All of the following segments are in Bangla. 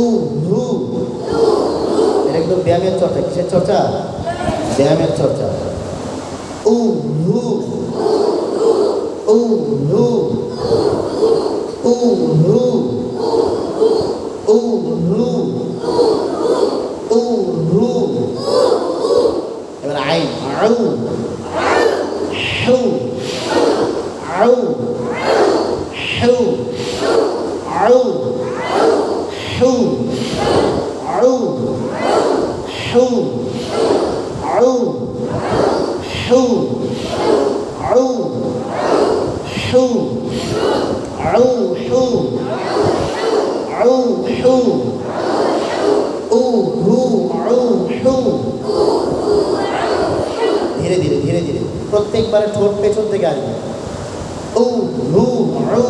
উ হু এটা কিন্তু ব্যায়ামের চর্চা। কিসের চর্চা? ব্যায়ামের চর্চা। উ হু উ হু উ হু উ হু উ হু এবার আইন। আউ হু আউ হু আউ হু আউ হু আউ হু আউ হু আউ হু আউ হু উ হু আউ হু ধীরে ধীরে ধীরে ধীরে প্রত্যেকবারে ঠোঁট পেছন থেকে আসবে। ও হু আউ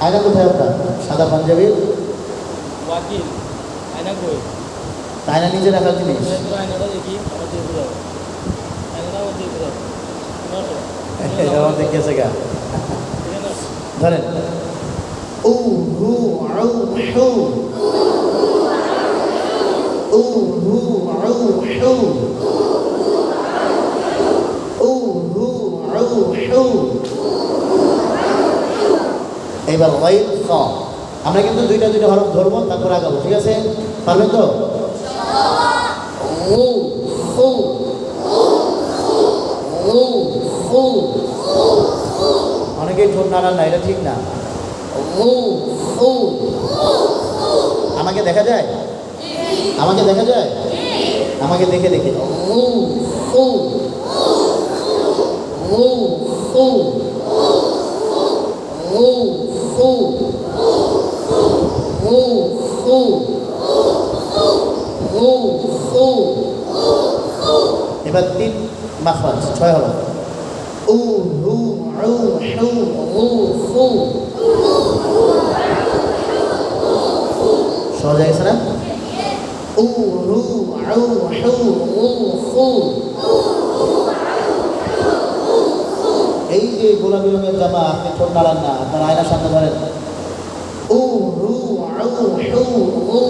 আয়না কোথায় আপনার? সাদা পাঞ্জাবি? আয়না নিজে রাখার জিনিস? ধরেন। ও হু আউ হু। ও ও এবার ওয়াইল খ। আমরা কিন্তু দুইটা দুইটা হরফ ধরবো, তারপর আগাবো, ঠিক আছে? পারবেন তো? হু অনেকেই ঠোঁট নাড়ান না, এটা ঠিক না। আমাকে দেখা যায়? আমাকে দেখা যায়? আমাকে দেখে দেখে। উ উ উ উ উ উ উ উ উ এবার তিন মাখরাজ, ছয় হলো। উ, হু আউ হু উ হু। সহজ হয়ে গেছে না? উ, হু আউ হু উ হু। এই যে গোলাপি রঙের জামা আপনি ঠোঁট নাড়ান না, আপনার আয়নার সামনে ধরেন। ও রু, আউ, হু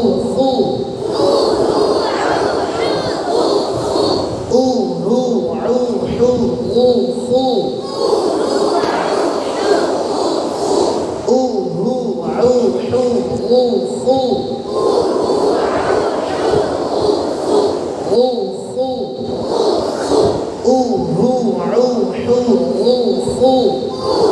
呼呼呼呼。呼呼呼呼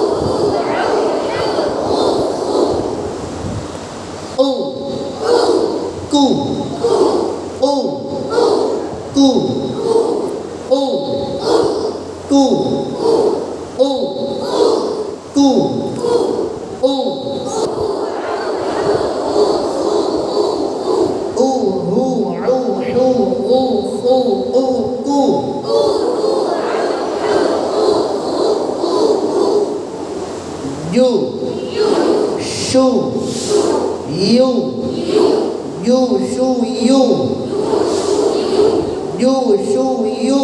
You, show you.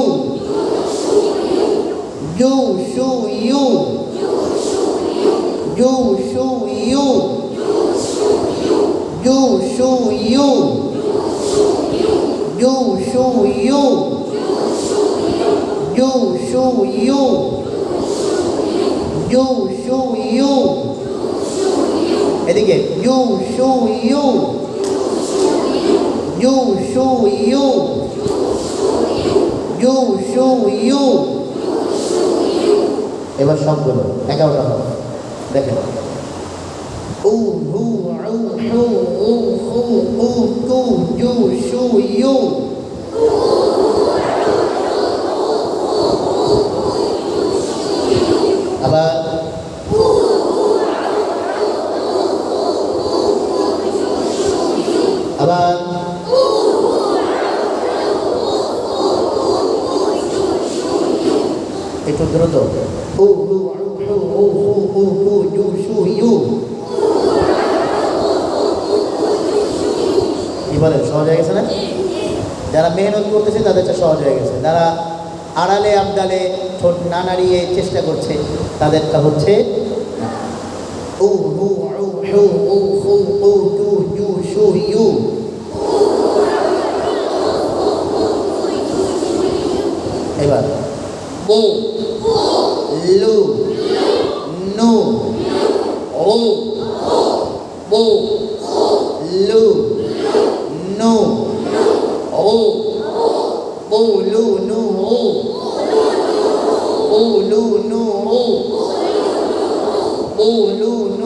You, show you. You, show you. You, show you. You, show you. You, show you. You, shoe, you. show you, shoe, you. You, shoe, you. You shoe you এবার সবগুলো এগারোটা হবে দেখেন উ, হু আউ হু উ হু উ কু ইউ শু ইউ। একটু দ্রুত হু উ কু ইউ ইউ কি বলেন সহজ হয়ে গেছে না যারা মেহনত করতেছে তাদেরটা সহজ হয়ে গেছে যারা আড়ালে আবডালে ঠোঁট না নাড়িয়ে চেষ্টা করছে তাদেরটা হচ্ছে উ হু উ হু উ হু উ টু ইউ শু ইউ এবার বু লু নু ও বু লু নু ও বু লু নু ও বু লু নু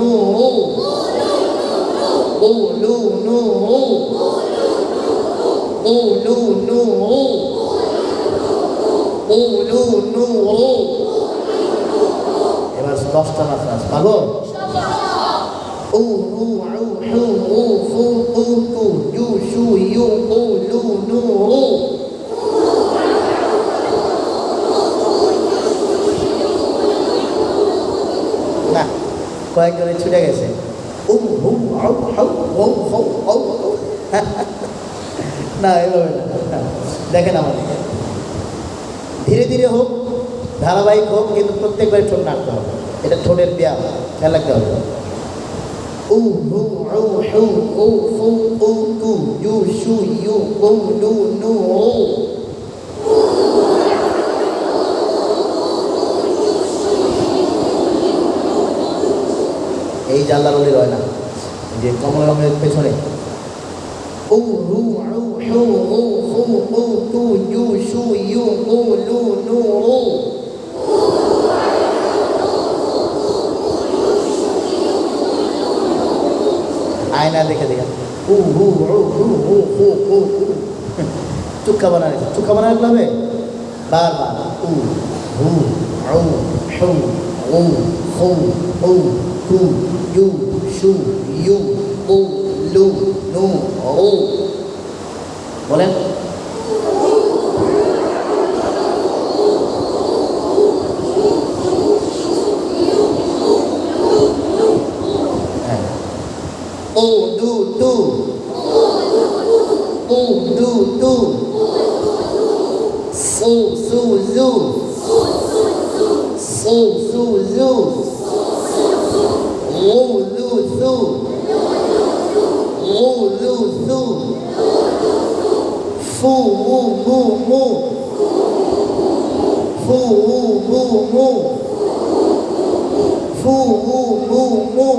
ও বু লু อูรูอูฮูอูฟูตูตูยูชูยูอูลูนูรูนะก็ยังจะชุดได้ไงสิอุ้มหูเอาเอาเอาเอาเอา না, এভাবে না। দেখেন আমাদেরকে ধীরে ধীরে হোক, ধারাবাহিক হোক, কিন্তু প্রত্যেকবারে ঠোঁট নাড়তে হবে। এটা ঠোঁটের ব্যায়াম, খেয়াল রাখতে হবে। উ হু উ হু উ ফু উ তু ইউ শু ইউ উ লু নু উ এই জানলার ওলি রয় না যে কমলা রঙের পেছনে উ রু আউ হু উ হু উ তু ইউ শু ইউ উ লু নু উ আয়না দেখে দেখে হু উ হু হু হু হু হু চুক্কা বানানো চুক্কা বানানো হবে বারবার উ হু উ হু উ হু উ হু ইউ শু ইউ ও লু নু ও বলেন হ্যাঁ ও দু তু ও দু তু সু সু জু সু সু জু ও লু সু ও লু সু ফু মু মু মু ফু মু মু মু ফু মু মু মু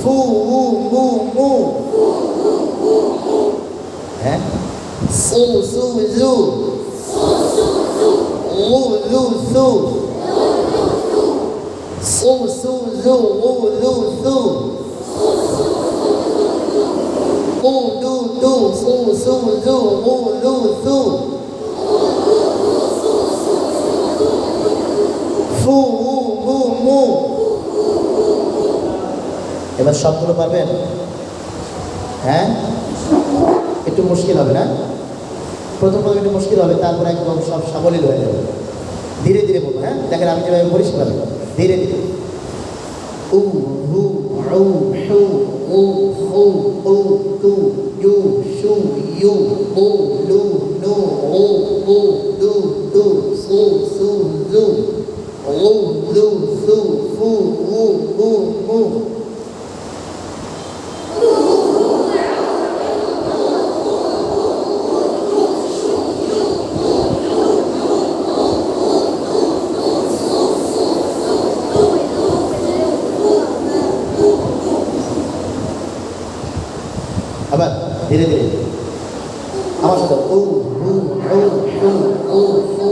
ফু মু মু মু হ্যাঁ সু সু জু ও লু সু ফু মু মু মু এবার সবগুলো পারবেন? হ্যাঁ? একটু মুশকিল হবে, না? প্রথম প্রথম একটু মুশকিল হবে, তারপরে একদম সব সাবলীল হয়ে যাবে। ধীরে ধীরে বলব হ্যাঁ? দেখেন আমি যেভাবে বলি সেভাবে। ধীরে ধীরে। উ হু উ হু উ হু, উ, তু ইউ শু ইউ উ, লু, নু, উ উ দু দু, সু সু জু উ, লু, সু, ফু, উ উ মু আবার ধীরে ধীরে আমার সাথে উ হু উ হু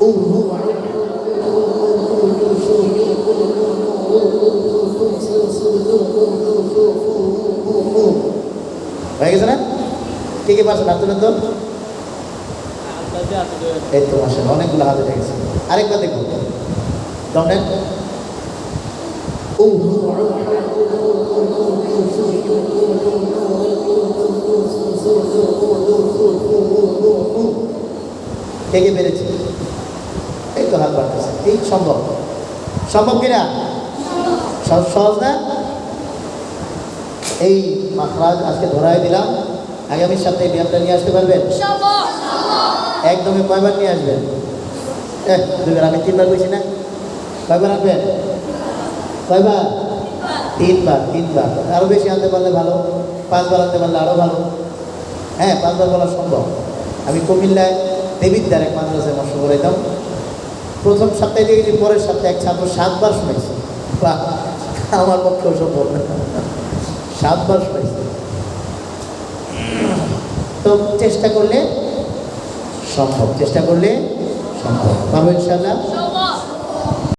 উ ফু কে পারছেন তো এই তো মাসে অনেকগুলো হাতে গেছে আরেকবার দেখব দমেন কে কে পেরেছে এই তো হাত বাড়তেছে। এই সম্ভব। সম্ভব কিনা সহজ না? এই মাখরাজ আজকে ধরাই দিলাম। আগামী সপ্তাহে ব্যায়ামটা নিয়ে আসতে পারবেন? একদমই কয়বার নিয়ে আসবেন? দুবার আমি তিনবার বলছি না। কয়বার আনবেন কয়বার? তিনবার তিনবার। আরও বেশি আনতে পারলে ভালো, পাঁচবার আনতে পারলে আরও ভালো। হ্যাঁ পাঁচবার বলা সম্ভব। আমি কুমিল্লায় দেবিদ্যার এক মাদ্রাসায় মশ করাইতাম। প্রথম সপ্তাহে দেখেছি, পরের সপ্তাহে এক ছাত্র সাতবার শুনেছি বাহ, আমার পক্ষেও সম্ভব সাতবার শুনেছি তো চেষ্টা করলে সম্ভব চেষ্টা করলে সম্ভব। পাবো ইনশাল্লাহ